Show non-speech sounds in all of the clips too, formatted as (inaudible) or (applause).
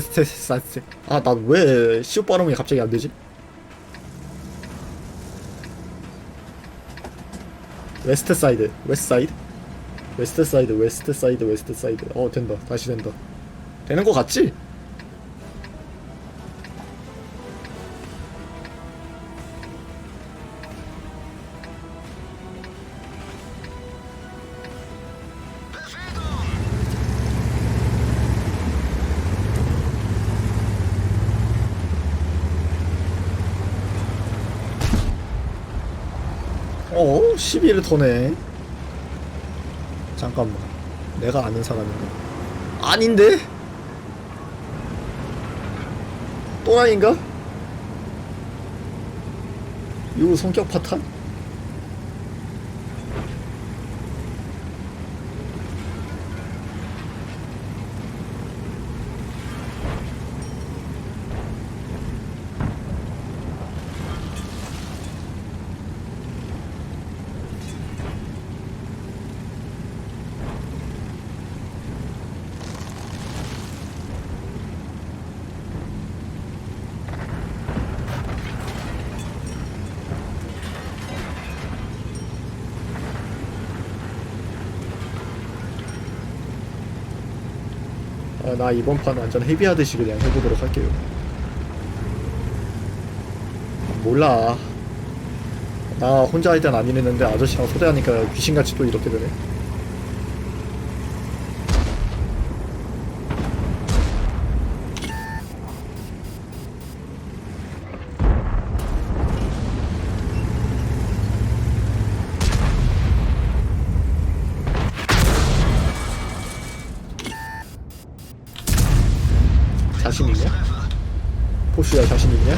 스테사스. 아나 왜 시옷 발음이 갑자기 안 되지? 웨스트 사이드 웨스트 사이드? 웨스트 사이드 웨스트 사이드 웨스트 사이드. 어 된다. 다시 된다. 되는 거 같지? 어 12를 더네 잠깐만. 내가 아는 사람인가? 아닌데? 또라이인가? 이거 성격 파탄 아, 나 이번 판 완전 헤비하듯이 그냥 해보도록 할게요. 몰라. 나 혼자 할땐안 이랬는데 아저씨랑 소대하니까 귀신같이 또 이렇게 되네 포슈야 자신 있냐?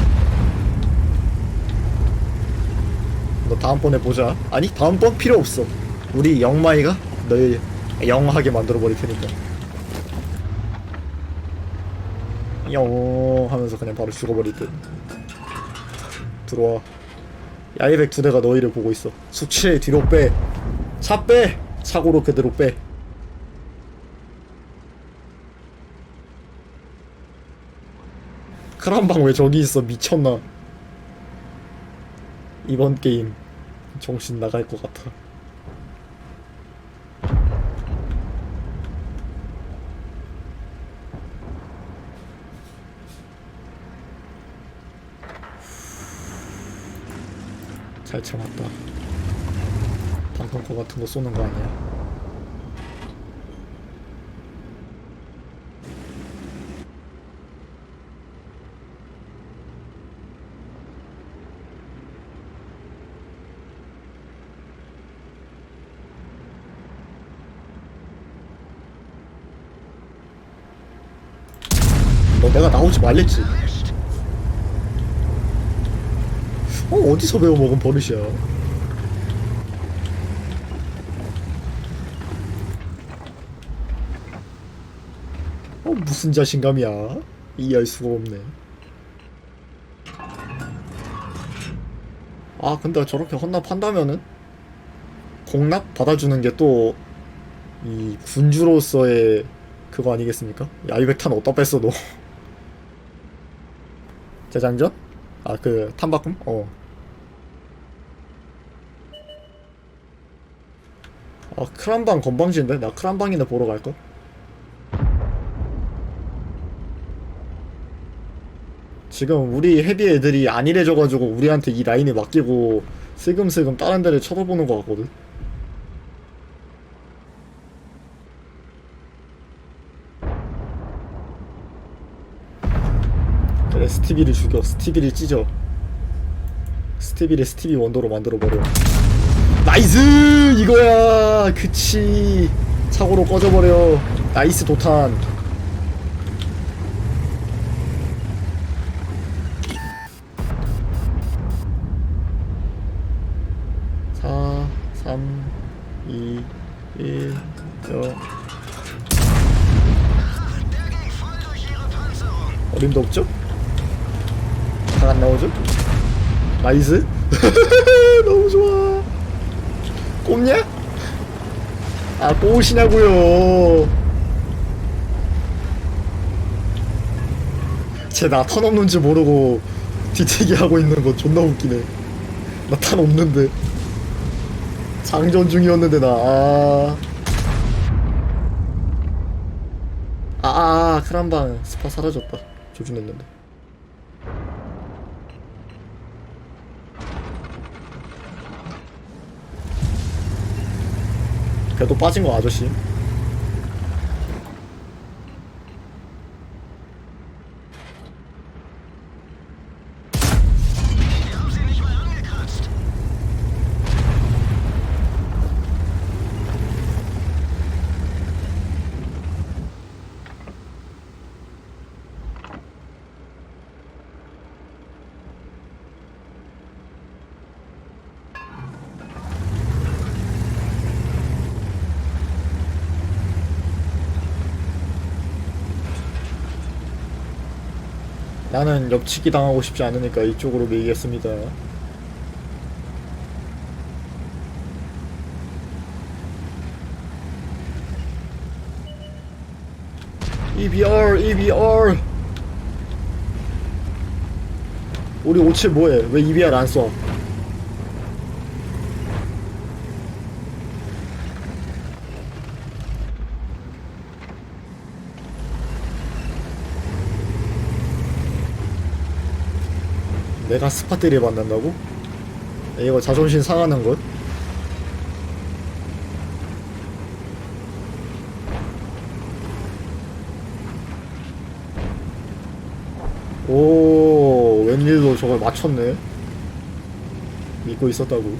너 다음번에 보자. 아니 다음번 필요 없어. 우리 영마이가 널 영하게 만들어 버릴 테니까. 영 하면서 그냥 바로 죽어버릴 듯. 들어와. 야이백 두 대가 너희를 보고 있어. 숙취 뒤로 빼 차 빼! 차고로 그대로 빼 크란방 왜 저기 있어? 미쳤나? 이번 게임 정신 나갈 것 같아. 잘 참았다. 방금 거 같은 거 쏘는 거 아니야 너 내가 나오지 말랬지. 어 어디서 배워먹은 버릇이야? 어 무슨 자신감이야? 이해할 수가 없네. 아 근데 저렇게 헌납한다면은? 공납 받아주는 게 또 이 군주로서의 그거 아니겠습니까? 야 이백탄 어디다 뺐어 너 재장전? 아 그 탄바꿈? 어. 아 크란방 건방진데? 나 크란방이나 보러 갈까? 지금 우리 헤비 애들이 안일해져가지고 우리한테 이 라인에 맡기고 슬금슬금 다른 데를 쳐다보는 것 같거든? 그래 스티비를 죽여. 스티비를 찢어. 스티비를 스티비 원더로 만들어버려. 나이스! 이거야! 그치. 차고로 꺼져버려. 나이스 도탄. 사, 삼, 이, 일, 여. 어림도 없죠? 다안 나오죠? 나이스? (laughs) 너무 좋아. 꼽냐? 아, 꼬시냐고요. 쟤 나 턴 없는지 모르고 뒤치기 하고 있는 거 존나 웃기네 나 탄 없는데 장전 중이었는데 나 아... 아, 아, 아 크란방 스파 사라졌다 조준했는데 그래도 빠진 거 아저씨 나는 옆치기 당하고 싶지 않으니까 이쪽으로 밀겠습니다. EBR, EBR. 우리 57 뭐해? 왜 EBR 안 써? 내가 스파트를 만난다고? 이거 자존심 상하는 것? 오 웬일로 저걸 맞췄네 믿고 있었다고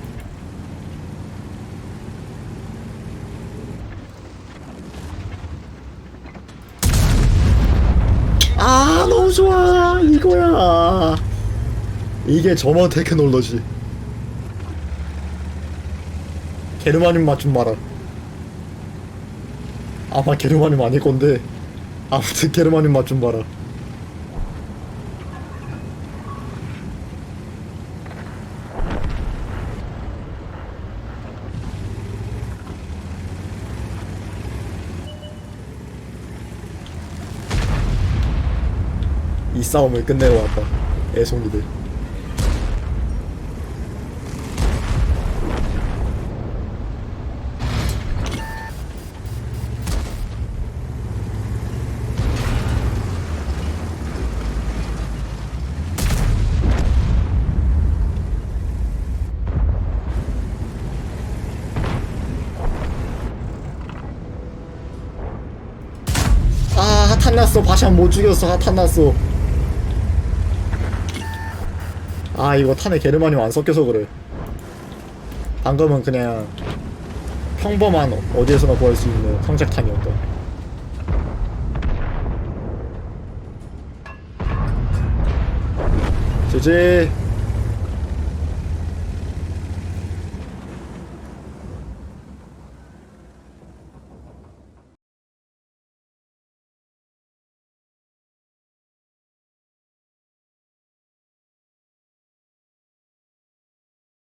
아 너무 좋아 이거야 이게 점원 테크놀로지. 게르마늄 맛좀 마라. 아마 게르마늄 아닐 건데 아무튼 게르마늄 맛좀 봐라. 이 싸움을 끝내러 왔다 애송이들 아 핫한 났어 바샤 못 죽였어. 핫한 났어 아 이거 탄에 게르마늄 안 섞여서 그래. 방금은 그냥 평범한 어디에서나 구할 수 있는 성작탄이었다. 제제